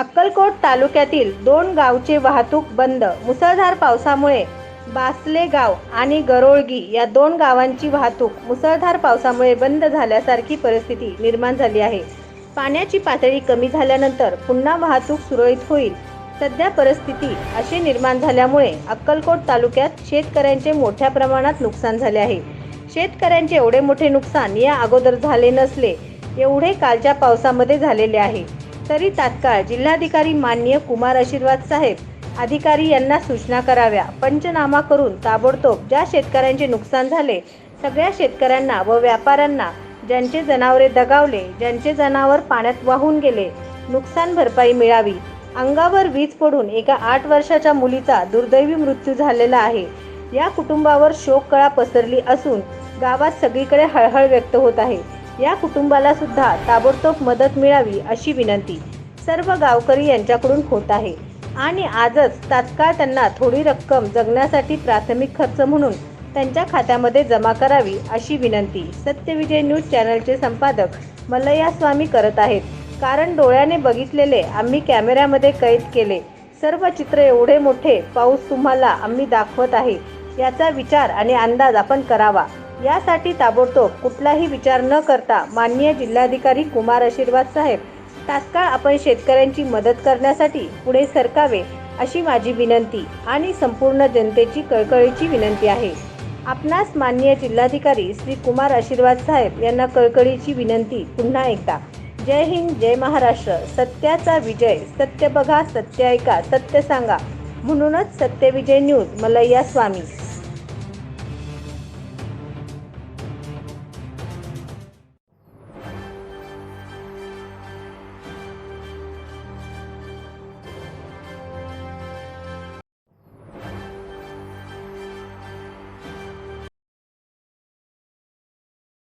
अक्कलकोट तालुक्यातील दोन गावचे वाहतूक बंद. मुसळधार पावसामुळे बासले गाव आणि गरोळगी या दोन गावांची वाहतूक मुसळधार पावसामुळे बंद झाल्यासारखी परिस्थिती निर्माण झाली आहे. पाण्याची पातळी कमी झाल्यानंतर पुन्हा वाहतूक सुरळीत होईल. सध्या परिस्थिती अशी निर्माण झाल्यामुळे अक्कलकोट तालुक्यात शेतकऱ्यांचे मोठ्या प्रमाणात नुकसान झाले आहे. शेतकऱ्यांचे एवढे मोठे नुकसान या अगोदर झाले नसले एवढे कालच्या पावसामध्ये झालेले आहे. तरी तात्काळ जिल्हाधिकारी मान्य कुमार आशीर्वाद साहेब अधिकारी यांना सूचना कराव्या. पंचनामा करून ताबडतोब ज्या शेतकऱ्यांचे नुकसान झाले सगळ्या शेतकऱ्यांना व व्यापाऱ्यांना ज्यांचे जनावरे दगावले ज्यांचे जनावर पाण्यात वाहून गेले नुकसान भरपाई मिळावी. अंगावर वीज पडून एका आठ वर्षाच्या मुलीचा दुर्दैवी मृत्यू झालेला आहे. या कुटुंबावर शोककळा पसरली असून गावात सगळीकडे हळहळ व्यक्त होत आहे. या कुटुंबाला सुद्धा ताबडतोब मदत मिळावी अशी विनंती सर्व गावकरी यांच्याकडून होत आहे. आणि आजच तात्काळ त्यांना थोडी रक्कम जगण्यासाठी प्राथमिक खर्च म्हणून त्यांच्या खात्यामध्ये जमा करावी अशी विनंती सत्यविजय न्यूज चॅनलचे संपादक मल्लया स्वामी करत आहेत. कारण डोळ्याने बघितलेले आम्ही कॅमेऱ्यामध्ये कैद केले. सर्व चित्र एवढे मोठे पाऊस तुम्हाला आम्ही दाखवत आहे. याचा विचार आणि अंदाज आपण करावा. यासाठी ताबडतोब कुठलाही विचार न करता माननीय जिल्हाधिकारी कुमार आशीर्वाद साहेब तात्काळ आपण शेतकऱ्यांची मदत करण्यासाठी पुढे सरकावे अशी माझी विनंती आणि संपूर्ण जनतेची कळकळीची विनंती आहे. आपणास माननीय जिल्हाधिकारी श्री कुमार आशीर्वाद साहेब यांना कळकळीची विनंती पुन्हा एकदा. जय हिंद जय महाराष्ट्र. सत्याचा विजय. सत्य बघा सत्य ऐका सत्य सांगा. म्हणूनच Satyavijay news Malaiya Swami.